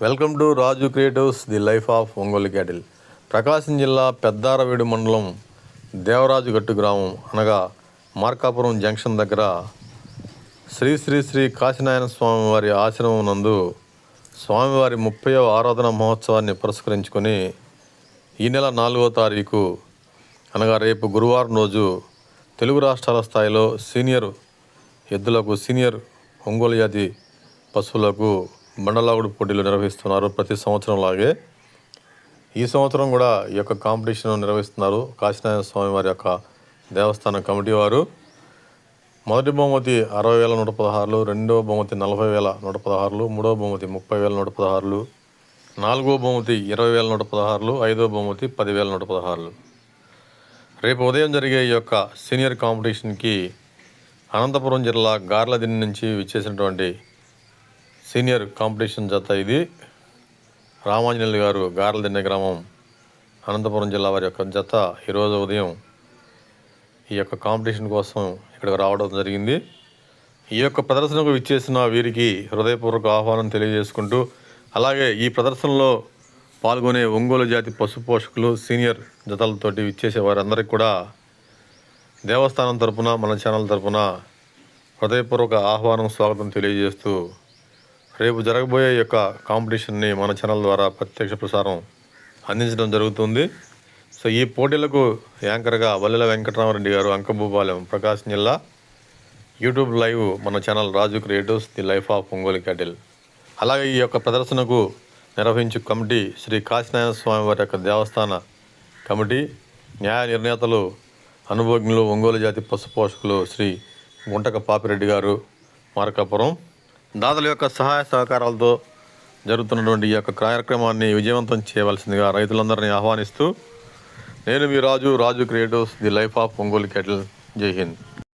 Welcome to Raju creatives the life of Ongole cattle. Prakasam జిల్లా పెద్దారవీడు మండలం దేవరాజు గట్టు గ్రామం అనగా మార్కాపురం జంక్షన్ దగ్గర శ్రీ శ్రీ శ్రీ కాశీనారాయణ స్వామి వారి ఆశ్రమం నందు స్వామివారి ముప్పైవ ఆరాధన మహోత్సవాన్ని పురస్కరించుకొని ఈ నెల నాలుగో తారీఖు అనగా రేపు గురువారం రోజు తెలుగు రాష్ట్రాల స్థాయిలో సీనియర్ ఎద్దులకు సీనియర్ ఒంగోలు జాతి పశువులకు బండలాగుడు పోటీలు నిర్వహిస్తున్నారు ప్రతి సంవత్సరం లాగే. ఈ సంవత్సరం కూడా ఈ యొక్క కాంపిటీషన్ నిర్వహిస్తున్నారు కాశీనారాయణ స్వామి వారి యొక్క దేవస్థానం కమిటీ వారు. మొదటి బహుమతి అరవై వేల నూట పదహారులు రెండవ బహుమతి నలభై వేల నూట పదహారులు మూడవ బహుమతి ముప్పై వేల నూట పదహారులు నాలుగో బహుమతి ఇరవై వేల నూట పదహారులు ఐదో బహుమతి పదివేల నూట పదహారులు. రేపు ఉదయం జరిగే ఈ యొక్క సీనియర్ కాంపిటీషన్కి అనంతపురం జిల్లా గార్లదిన్ని నుంచి విచ్చేసినటువంటి సీనియర్ కాంపిటీషన్ జత ఇది. రామాంజనేయులు గారు గార్లదిన్నె గ్రామం అనంతపురం జిల్లా వారి యొక్క జత ఈరోజు ఉదయం ఈ యొక్క కాంపిటీషన్ కోసం ఇక్కడికి రావడం జరిగింది. ఈ యొక్క ప్రదర్శనకు విచ్చేసిన వీరికి హృదయపూర్వక ఆహ్వానం తెలియజేసుకుంటూ అలాగే ఈ ప్రదర్శనలో పాల్గొనే ఒంగోలు జాతి పశు పోషకులు సీనియర్ జతలతోటి విచ్చేసే వారందరికీ కూడా దేవస్థానం తరపున మన ఛానల్ తరపున హృదయపూర్వక ఆహ్వానం స్వాగతం తెలియజేస్తూ రేపు జరగబోయే యొక్క కాంపిటీషన్ని మన ఛానల్ ద్వారా ప్రత్యక్ష ప్రసారం అందించడం జరుగుతుంది. సో ఈ పోటీలకు యాంకర్గా వల్లెల వెంకటరామరెడ్డి గారు అంకభూపాలెం ప్రకాశం జిల్లా యూట్యూబ్ లైవ్ మన channel Raju creatives the life of Ongole cattle. అలాగే ఈ యొక్క ప్రదర్శనకు నిర్వహించు కమిటీ శ్రీ కాశీనారాయణ స్వామి వారి యొక్క దేవస్థాన కమిటీ న్యాయ నిర్ణేతలు అనుభవజ్ఞులు ఒంగోలు జాతి పశు పోషకులు శ్రీ గుంటక పాపిరెడ్డి గారు మార్కాపురం దాతల యొక్క సహాయ సహకారాలతో జరుగుతున్నటువంటి ఈ యొక్క కార్యక్రమాన్ని విజయవంతం చేయవలసిందిగా రైతులందరినీ ఆహ్వానిస్తూ నేను మీ Raju Raju creatives the life of Ongole cattle జై హింద్.